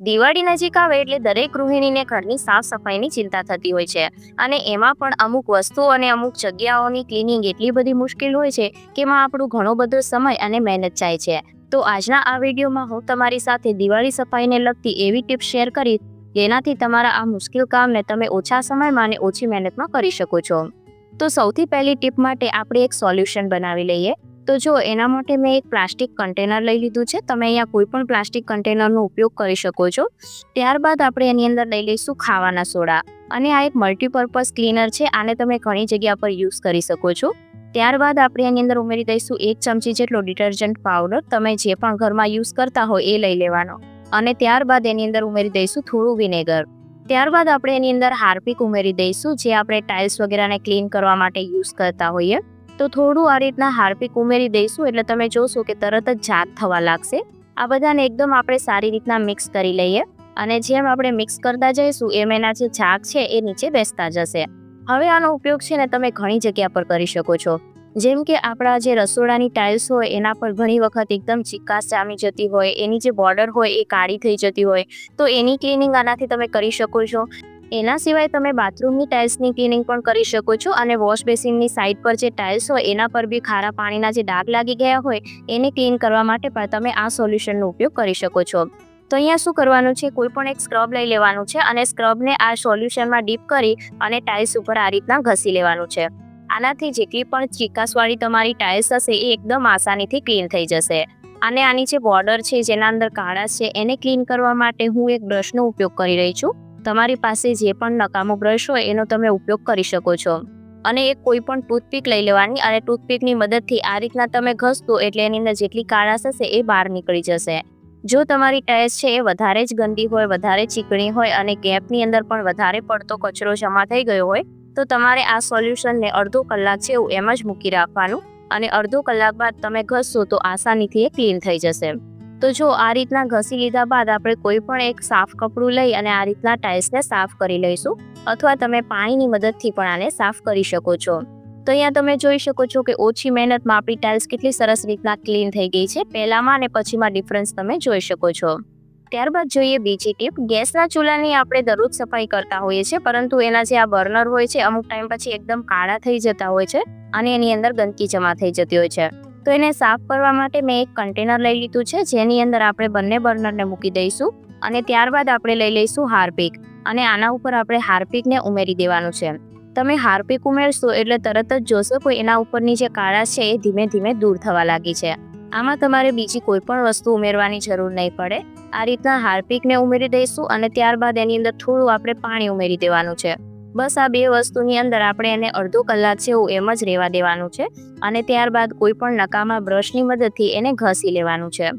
દિવાળી નજીક આવે એટલે દરેક ગૃહિણીને ઘરની સાફ સફાઈની ચિંતા થતી હોય છે. અને એમાં પણ અમુક વસ્તુઓ અને અમુક જગ્યાઓની ક્લિનિંગ એટલી બધી મુશ્કેલ હોય છે કે એમાં આપણો ઘણો બધો સમય અને મહેનત જાય છે. તો આજના આ વિડીયોમાં હું તમારી સાથે દિવાળી સફાઈને લગતી એવી ટિપ્સ શેર કરીશ જેનાથી તમારા આ મુશ્કેલ કામને તમે ઓછા સમયમાં અને ઓછી મહેનતમાં કરી શકો છો. તો સૌથી પહેલી ટીપ માટે આપણે એક સોલ્યુશન બનાવી લઈએ. તો જો એના માટે મેં એક પ્લાસ્ટિક કન્ટેનર લઈ લીધું છે. તમે અહીંયા કોઈ પણ પ્લાસ્ટિક કન્ટેનરનો ઉપયોગ કરી શકો છો. ત્યારબાદ આપણે એની અંદર લઈ લઈશું ખાવાના સોડા. અને આ એક મલ્ટીપર્પઝ ક્લીનર છે. આને તમે ઘણી જગ્યા પર યુઝ કરી શકો છો. ત્યારબાદ આપણે એની અંદર ઉમેરી દઈશું એક ચમચી જેટલો ડિટર્જન્ટ પાવડર. તમે જે પણ ઘરમાં યુઝ કરતા હોય એ લઈ લેવાનો. અને ત્યારબાદ એની અંદર ઉમેરી દઈશું થોડું વિનેગર. ત્યારબાદ આપણે એની અંદર હાર્પિક ઉમેરી દઈશું, જે આપણે ટાઇલ્સ વગેરેને ક્લીન કરવા માટે યુઝ કરતા હોઈએ. તો થોડું આ રીતના હાર્પિક ઉમેરી દઈશું, એટલે તમે જોશો કે તરત જ જાત થવા લાગશે. આ બધાને એકદમ આપણે સારી રીતના મિક્સ કરી લઈએ અને જેમ આપણે મિક્સ કરતા જઈશું, એમ એના જે જાગ છે એ નીચે બેસતા જશે. હવે આનો ઉપયોગ છે ને તમે ઘણી જગ્યા પર કરી શકો છો. જેમ કે આપણા જે રસોડાની ટાઇલ્સ હોય, એના પર ઘણી વખત એકદમ ચિકાસ જામી જતી હોય, એની જે બોર્ડર હોય એ કાળી થઈ જતી હોય, તો એની ક્લિનિંગ આનાથી તમે કરી શકો છો. એના સિવાય તમે બાથરૂમની ટાઇલ્સની ક્લિનિંગ પણ કરી શકો છો અને વોશ બેસિનની સાઇડ પર જે ટાઇલ્સ હોય, એના પર બી ખારા પાણીના જે ડાઘ લાગી ગયા હોય, એને ક્લીન કરવા માટે પણ તમે આ સોલ્યુશનનો ઉપયોગ કરી શકો છો. તો અહીંયા શું કરવાનું છે? કોઈ પણ એક સ્ક્રબ લઈ લેવાનું છે અને સ્ક્રબને આ સોલ્યુશનમાં ડીપ કરી અને ટાઇલ્સ ઉપર આ રીતના ઘસી લેવાનું છે. આનાથી જેટલી પણ ચીકાસવાળી તમારી ટાઇલ્સ હશે એ એકદમ આસાનીથી ક્લીન થઈ જશે. અને આની જે બોર્ડર છે, જેના અંદર કાળા છે, એને ક્લીન કરવા માટે હું એક બ્રશનો ઉપયોગ કરી રહી છું. તમારી પાસે જે પણ નકામો બ્રશ હોય એનો તમે ઉપયોગ કરી શકો છો. અને એક કોઈ પણ ટૂથપીક લઈ લેવાની અને ટૂથપીકની મદદથી આ રીતના તમે ઘસતો એટલે એની અંદર જેટલી કાળાશ હશે એ બહાર નીકળી જશે. જો તમારી ટાયર્સ છે એ વધારે જ ગંદી હોય, વધારે ચીકણી હોય અને ગેપની અંદર પણ વધારે પડતો કચરો જમા થઈ ગયો હોય, તો તમારે આ સોલ્યુશનને અડધો કલાક છે એવું એમ જ મૂકી રાખવાનું અને અડધો કલાક બાદ તમે ઘસશો તો આસાનીથી એ ક્લીન થઈ જશે. તો જો આ રીતના ઘસી લીધા બાદ આપણે કોઈ પણ એક સાફ કપડું લઈ અને આ રીતના ટાઇલ્સને સાફ કરી લઈશું, અથવા તમે પાણીની મદદથી પણ આને સાફ કરી શકો છો. તો અહીંયા તમે જોઈ શકો છો કે ઓછી મહેનતમાં આપણી ટાઇલ્સ કેટલી સરસ રીતના ક્લીન થઈ ગઈ છે. પહેલામાં અને પછીમાં ડિફરન્સ તમે જોઈ શકો છો. ત્યારબાદ જોઈએ બીજી ટીપ. ગેસના ચૂલાની આપણે દરરોજ સફાઈ કરતા હોઈએ છીએ, પરંતુ એના જે આ બર્નર હોય છે, અમુક ટાઈમ પછી એકદમ કાળા થઈ જતા હોય છે અને એની અંદર ગંદકી જમા થઈ જતી હોય છે. તો એને સાફ કરવા માટે મેં એક કન્ટેનર લઈ લીધું છે, જેની અંદર આપણે બંને બર્નરને મૂકી દઈશું અને ત્યારબાદ આપણે લઈ લઈશું હાર્પિક અને આના ઉપર આપણે હાર્પિકને ઉમેરી દેવાનું છે. તમે હાર્પિક ઉમેરશો એટલે તરત જ જોશો કે એના ઉપરની જે કાળા છે એ ધીમે ધીમે દૂર થવા લાગી છે. આમાં તમારે બીજી કોઈ પણ વસ્તુ ઉમેરવાની જરૂર નહીં પડે. આ રીતના હાર્પિકને ઉમેરી દઈશું અને ત્યારબાદ એની અંદર થોડું આપણે પાણી ઉમેરી દેવાનું છે. બસ આ બે વસ્તુની અંદર આપણે એને અડધો કલાક છે એવું એમ જ રહેવા દેવાનું છે અને ત્યારબાદ કોઈ પણ નકામા બ્રશની મદદથી એને ઘસી લેવાનું છે.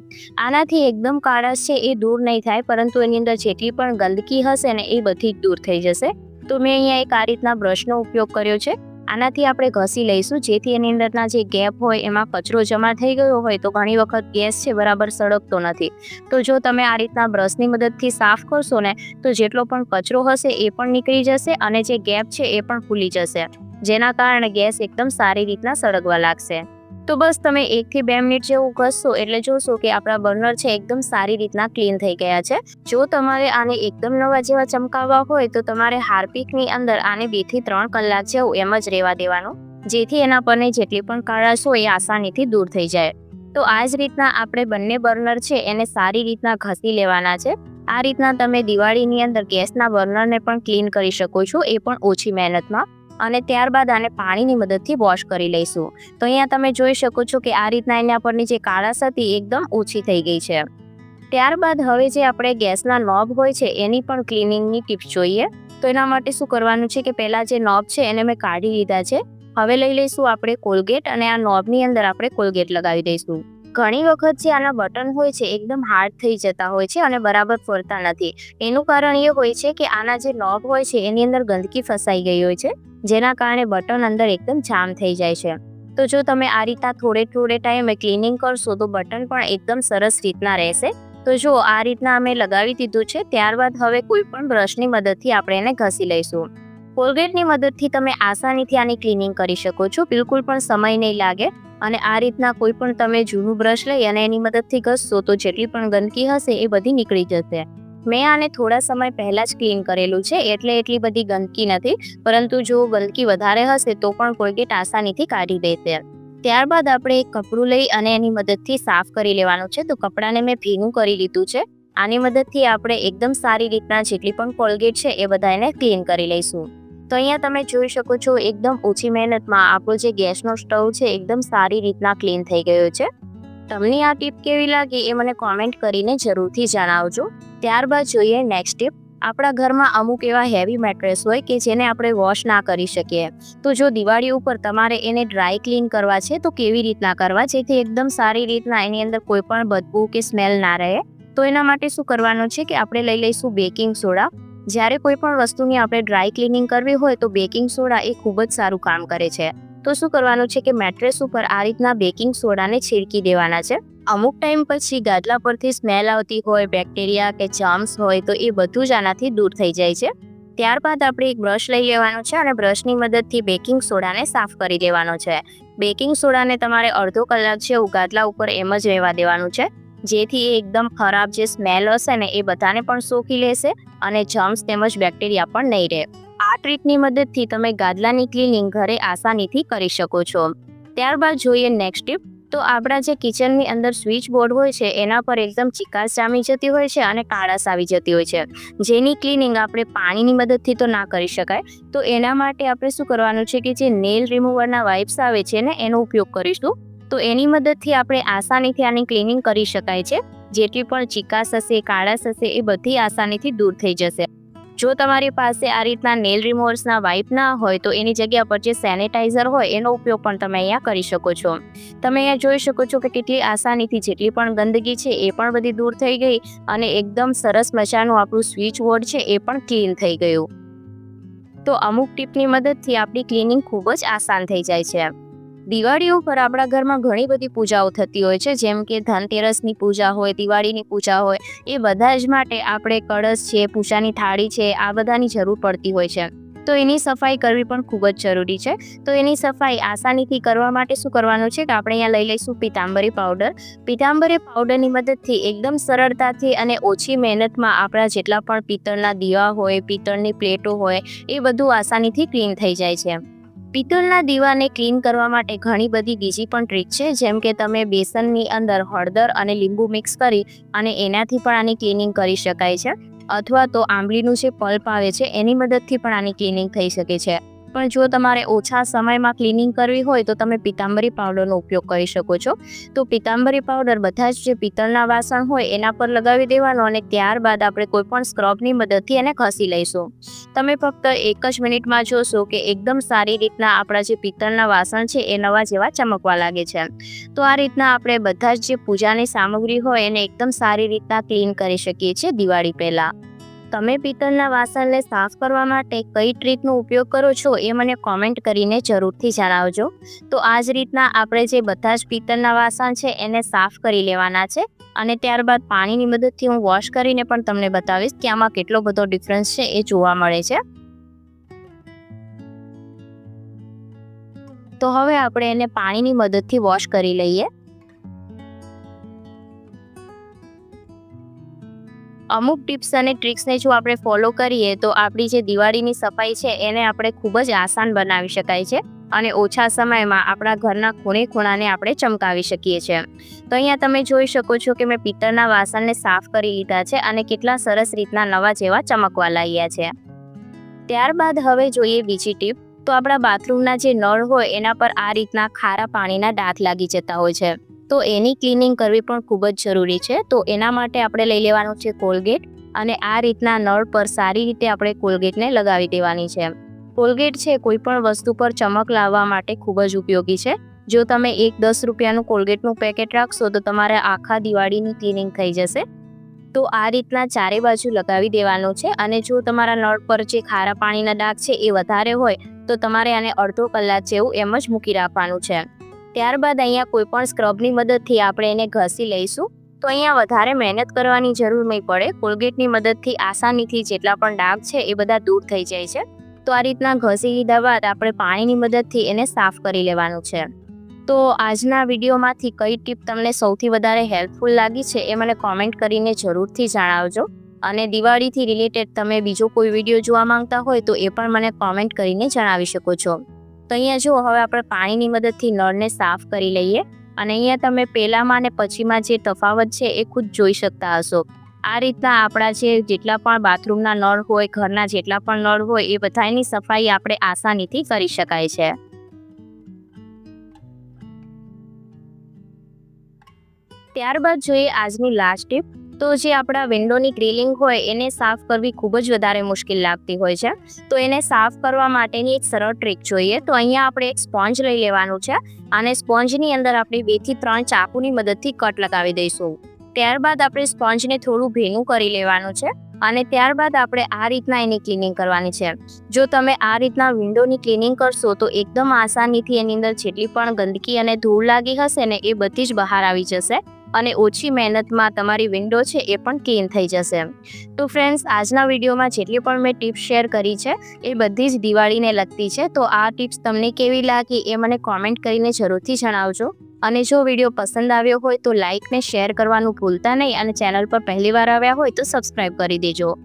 આનાથી એકદમ કાળસ છે એ દૂર નહીં થાય પરંતુ એની અંદર જેટલી પણ ગંદકી હશે ને એ બધી જ દૂર થઈ જશે. તો મેં અહીંયા એક આ રીતના બ્રશનો ઉપયોગ કર્યો છે. આનાથી આપણે ઘસી લઈશું. જેથી એની અંદરના જે ગેપ હોય એમાં કચરો જમા થઈ ગયો હોય તો ઘણી વખત ગેસ છે બરાબર સળગતો નથી. તો જો તમે આ રીતના બ્રશની મદદથી સાફ કરશો ને, તો જેટલો પણ કચરો હશે એ પણ નીકળી જશે અને જે ગેપ છે એ પણ ખુલી જશે. જેના કારણે ગેસ એકદમ સારી રીતના સળગવા લાગશે. તો બસ તમે એકથી બે મિનિટ જેવું ઘસશો એટલે જોશો કે આપણા બર્નર છે એકદમ સારી રીતના ક્લીન થઈ ગયા છે. જો તમારે આને એકદમ નવા જેવા ચમકાવવા હોય તો તમારે હાર્પિકની અંદર આને બેથી ત્રણ કલાક જેવું એમ જ રહેવા દેવાનું. જેથી એના પરની જેટલી પણ કાળાશ હોય એ આસાનીથી દૂર થઈ જાય. તો આ જ રીતના આપણે બંને બર્નર છે એને સારી રીતના ઘસી લેવાના છે. આ રીતના તમે દિવાળીની અંદર ગેસના બર્નરને પણ ક્લીન કરી શકો છો, એ પણ ઓછી મહેનતમાં. અને ત્યારબાદ આને પાણીની મદદથી વોશ કરી લઈશું. તો અહીંયા તમે જોઈ શકો છો કે આ રીતના એના પરની જે કાળાશ હતી એકદમ ઓછી થઈ ગઈ છે. ત્યારબાદ હવે જે આપણે ગેસના નોબ હોય છે, એની પણ ક્લિનિંગની ટિપ્સ જોઈએ. તો એના માટે શું કરવાનું છે કે પહેલાં જે નોબ છે, એને મેં કાઢી લીધા છે. હવે લઈ લઈશું આપણે કોલગેટ અને આ નોબની અંદર આપણે કોલગેટ લગાવી દઈશું. ઘણી વખત જે આના બટન હોય છે, એકદમ હાર્ડ થઈ જતા હોય છે અને બરાબર ફરતા નથી. એનું કારણ એ હોય છે કે આના જે નોબ હોય છે, એની અંદર ગંદકી ફસાઈ ગઈ હોય છે. જેના કારણે બટન અંદર એકદમ જામ થઈ જાય છે. તો જો તમે આ રીતના થોડે થોડે ટાઈમે ક્લિનિંગ કરશો તો બટન પણ એકદમ સરસ રીતના રહેશે. તો જો આ રીતના અમે લગાવી દીધું છે, ત્યારબાદ હવે કોઈ પણ બ્રશની મદદથી આપણે એને ઘસી લઈશું. કોલગેટની મદદથી તમે આસાનીથી આની ક્લિનિંગ કરી શકો છો, બિલકુલ પણ સમય નહીં લાગે. અને આ રીતના કોઈ પણ તમે જૂનું બ્રશ લઈ અને એની મદદથી ઘસશો તો જેટલી પણ ગંદકી હશે એ બધી નીકળી જશે. મેં આને થોડા સમય પહેલાં જ ક્લીન કરેલું છે, એટલે એટલી બધી ગંદકી નથી. પરંતુ જો ગંદકી વધારે હશે, તો પણ કોઈ ગેટ આસાનીથી કાઢી દેશે ત્યારબાદ આપણે એક કપડું લઈ અને એની મદદથી સાફ કરી લેવાનું છે. તો કપડાને મેં ભીનું કરી લીધું છે. આની મદદથી આપણે એકદમ સારી રીતના જેટલી પણ કોલગેટ છે, એ બધા એને ક્લીન કરી લઈશું. તો અહીંયા તમે જોઈ શકો છો, એકદમ ઓછી મહેનતમાં આપણો જે ગેસનો સ્ટવ છે, એકદમ સારી રીતના ક્લીન થઈ ગયો છે. તમને આ ટીપ કેવી લાગી, એ મને કોમેન્ટ કરીને જરૂરથી જણાવજો. ત્યારબાદ જોઈએ નેક્સ્ટ ટીપ આપણા ઘરમાં અમુક એવા હેવી મેટ્રેસ હોય કે જેને આપણે વોશ ના કરી શકીએ. તો જો દિવાળી ઉપર તમારે એને ડ્રાય ક્લીન કરવા છે, તો કેવી રીતના કરવા? જેથી એકદમ સારી રીતના એની અંદર કોઈ પણ બદબુ કે સ્મેલ ના રહે. તો એના માટે શું કરવાનું છે કે આપણે લઈ લઈશું બેકિંગ સોડા જ્યારે કોઈ પણ વસ્તુની આપણે ડ્રાય ક્લિનિંગ કરવી હોય તો બેકિંગ સોડા એ ખૂબ જ સારું કામ કરે છે. તો શું કરવાનું છે કે મેટ્રેસ ઉપર આ રીતના બેકિંગ સોડાને છીડકી દેવાના છે. અમુક ટાઈમ પછી ગાદલા પરથી સ્મેલ આવતી હોય બેક્ટેરિયા કે જર્મ્સ હોય તો એ બધું જ આનાથી દૂર થઈ જાય છે. ત્યારબાદ આપણે એક બ્રશ લઈ લેવાનો છે અને બ્રશની મદદથી બેકિંગ સોડાને સાફ કરી દેવાનો છે. બેકિંગ સોડાને તમારે અડધો કલાક છે ગાદલા ઉપર એમ જ રહેવા દેવાનું છે. જેથી એ એકદમ ખરાબ જે સ્મેલ હશે ને, એ બધાને પણ સોખી લેશે અને જર્મ્સ તેમજ બેક્ટેરિયા પણ નહીં રહે. આ ટ્રીટની મદદથી તમે ગાદલાની ક્લિનિંગ ઘરે આસાનીથી કરી શકો છો. ત્યારબાદ જોઈએ નેક્સ્ટ ટીપ તો આપણા જે કિચનની અંદર સ્વિચ બોર્ડ હોય છે, એના પર એકદમ ચિકાસ જામી જતી હોય છે અને કાળાશ આવી જતી હોય છે. જેની ક્લિનિંગ આપણે પાણીની મદદથી તો ના કરી શકાય. તો એના માટે આપણે શું કરવાનું છે કે જે નેલ રિમૂવરના વાઇપ્સ આવે છે ને, એનો ઉપયોગ કરીશું. તો એની મદદથી આપણે આસાનીથી આની ક્લિનિંગ કરી શકાય છે. જેટલી પણ ચિકાસ હશે કાળાશ હશે, એ બધી આસાનીથી દૂર થઈ જશે. જો તમારી પાસે આ રીતના નેલ રિમોર્સના વાઇપ ના હોય, તો એની જગ્યા પર જે સેનેટાઈઝર હોય, એનો ઉપયોગ પણ તમે અહીંયા કરી શકો છો. તમે અહીંયા જોઈ શકો છો કે કેટલી આસાનીથી જેટલી પણ ગંદકી છે, એ પણ બધી દૂર થઈ ગઈ અને એકદમ સરસ મજાનું આપણું સ્વિચ બોર્ડ છે, એ પણ ક્લીન થઈ ગયું. તો અમુક ટીપની મદદથી આપણી ક્લિનિંગ ખૂબ જ આસાન થઈ જાય છે. દિવાળી ઉપર આપણા ઘરમાં ઘણી બધી પૂજાઓ થતી હોય છે, જેમ કે ધનતેરસની પૂજા હોય, દિવાળીની પૂજા હોય, એ બધા જ માટે આપણે કળશ છે, પૂજાની થાળી છે, આ બધાની જરૂર પડતી હોય છે. તો એની સફાઈ કરવી પણ ખૂબ જ જરૂરી છે. તો એની સફાઈ આસાનીથી કરવા માટે શું કરવાનું છે કે આપણે અહીંયા લઈ લઈશું પીતાંબરી પાવડર. પીતાંબરી પાવડરની મદદથી એકદમ સરળતાથી અને ઓછી મહેનતમાં આપણા જેટલા પણ પિત્તળના દીવા હોય, પિત્તળની પ્લેટો હોય, એ બધું આસાનીથી ક્લીન થઈ જાય છે. પિત્તળના દીવાને ક્લીન કરવા માટે ઘણી બધી બીજી પણ ટ્રીક છે, જેમ કે તમે બેસનની અંદર હળદર અને લીંબુ મિક્સ કરી અને એનાથી પણ આની ક્લિનિંગ કરી શકાય છે. અથવા તો આંબલીનું જે પલ્પ આવે છે, એની મદદથી પણ આની ક્લિનિંગ થઈ શકે છે. પણ જો તમારે ઓછા સમયમાં ક્લિનિંગ કરવી હોય તો તમે પિત્તાંબરી પાવડરનો ઉપયોગ કરી શકો છો. તો પિત્તાંબરી પાવડર બધા જ જે પિત્તળના વાસણ હોય એના પર લગાવી દેવાનો અને ત્યારબાદ આપણે કોઈપણ સ્ક્રબની મદદથી એને ઘસી લઈશું. તમે ફક્ત એક જ મિનિટમાં જોશો કે એકદમ સારી રીતના આપણા જે પિત્તળના વાસણ છે એ નવા જેવા ચમકવા લાગે છે. તો આ રીતના આપણે બધા જ જે પૂજાની સામગ્રી હોય એને એકદમ સારી રીતના ક્લીન કરી શકીએ છીએ દિવાળી પહેલાં. તમે પિત્તળના વાસણને સાફ કરવા માટે કઈ ટ્રીકનો ઉપયોગ કરો છો એ મને કોમેન્ટ કરીને જરૂરથી જણાવજો. તો આ જ રીતના આપણે જે બધા જ પિત્તળના વાસણ છે એને સાફ કરી લેવાના છે અને ત્યારબાદ પાણીની મદદથી હું વોશ કરીને પણ તમને બતાવીશ કે આમાં કેટલો બધો ડિફરન્સ છે એ જોવા મળે છે. તો હવે આપણે એને પાણીની મદદથી વોશ કરી લઈએ. અમુક ટિપ્સ અને ટ્રિક્સને જો આપણે ફોલો કરીએ તો આપણી જે દિવાળીની સફાઈ છે એને આપણે ખૂબ જ આસાન બનાવી શકાય છે અને ઓછા સમયમાં આપણા ઘરના ખૂણે ખૂણાને આપણે ચમકાવી શકીએ છીએ. તો અહીંયા તમે જોઈ શકો છો કે મેં પિત્તળના વાસણને સાફ કરી લીધા છે અને કેટલા સરસ રીતના નવા જેવા ચમકવા લાગ્યા છે. ત્યારબાદ હવે જોઈએ બીજી ટીપ, તો આપણા બાથરૂમના જે નળ હોય એના પર આ રીતના ખારા પાણીના ડાઘ લાગી જતા હોય છે. તો એની ક્લિનિંગ કરવી પણ ખૂબ જ જરૂરી છે. તો એના માટે આપણે લઈ લેવાનું છે કોલગેટ અને આ રીતના નળ પર સારી રીતે આપણે કોલગેટને લગાવી દેવાની છે. કોલગેટ છે કોઈ પણ વસ્તુ પર ચમક લાવવા માટે ખૂબ જ ઉપયોગી છે. જો તમે એક દસ રૂપિયાનું કોલગેટનું પેકેટ રાખશો તો તમારે આખા દિવાળીની ક્લિનિંગ થઈ જશે. તો આ રીતના ચારે બાજુ લગાવી દેવાનું છે અને જો તમારા નળ પર જે ખારા પાણીના ડાઘ છે એ વધારે હોય તો તમારે આને અડધો કલાક જેવું એમ જ મૂકી રાખવાનું છે. ત્યારબાદ અહીંયા કોઈ પણ સ્ક્રબની મદદથી આપણે એને ઘસી લઈશું. તો અહીંયા વધારે મહેનત કરવાની જરૂર નહીં પડે. કોલગેટની મદદથી આસાનીથી જેટલા પણ ડાઘ છે એ બધા દૂર થઈ જાય છે. તો આ રીતના ઘસી લીધા બાદ આપણે પાણીની મદદથી એને સાફ કરી લેવાનું છે. તો આજના વિડીયોમાંથી કઈ ટીપ તમને સૌથી વધારે હેલ્પફુલ લાગી છે એ મને કોમેન્ટ કરીને જરૂરથી જણાવજો. અને દિવાળીથી રિલેટેડ તમે બીજો કોઈ વીડિયો જોવા માંગતા હોય તો એ પણ મને કોમેન્ટ કરીને જણાવી શકો છો. તો અહીંયા જુઓ, હવે આપણે પાણીની મદદથી નળને સાફ કરી લઈએ અને અહીંયા તમે પહેલામાં અને પછીમાં જે તફાવત છે એ ખુદ જોઈ શકતા હશો. આ રીતના આપણા જે જેટલા પણ બાથરૂમના નળ હોય, ઘરના જેટલા પણ નળ હોય, એ બધાની સફાઈ આપણે આસાનીથી કરી શકાય છે. ત્યારબાદ જોઈએ આજની લાસ્ટ ટીપ તો જે આપણા વિન્ડોની ગ્રીલિંગ હોય, એને સાફ કરવી ખૂબ જ વધારે મુશ્કેલ લાગતી હોય છે. તો એને સાફ કરવા માટેની એક સરળ ટ્રીક જોઈએ. તો અહીંયા આપણે એક સ્પોન્જ લઈ લેવાનું છે. અને સ્પોન્જની અંદર આપણે બેથી ત્રણ ચાકુની મદદથી કટ લગાવી દઈશું. ત્યારબાદ આપણે સ્પોન્જને થોડું ભીનું કરી લેવાનું છે. અને ત્યારબાદ આપણે આ રીતના એની ક્લિનિંગ કરવાની છે. જો તમે આ રીતના વિન્ડોની ક્લિનિંગ કરશો, તો એકદમ આસાનીથી એની અંદર જેટલી પણ ગંદકી અને ધૂળ લાગી હશે ને, એ બધી જ બહાર આવી જશે. અને ઓછી મહેનતમાં તમારી વિન્ડો છે એ પણ ક્લીન થઈ જશે. તો ફ્રેન્ડ્સ આજના વિડીયોમાં જેટલી પણ મેં ટિપ્સ શેર કરી છે, એ બધી જ દિવાળીને લગતી છે. તો આ ટિપ્સ તમને કેવી લાગી એ મને કોમેન્ટ કરીને જરૂરથી જણાવજો. અને જો વીડિયો પસંદ આવ્યો હોય તો લાઇકને શેર કરવાનું ભૂલતા નહીં અને ચેનલ પર પહેલીવાર આવ્યા હોય તો સબસ્ક્રાઈબ કરી દેજો.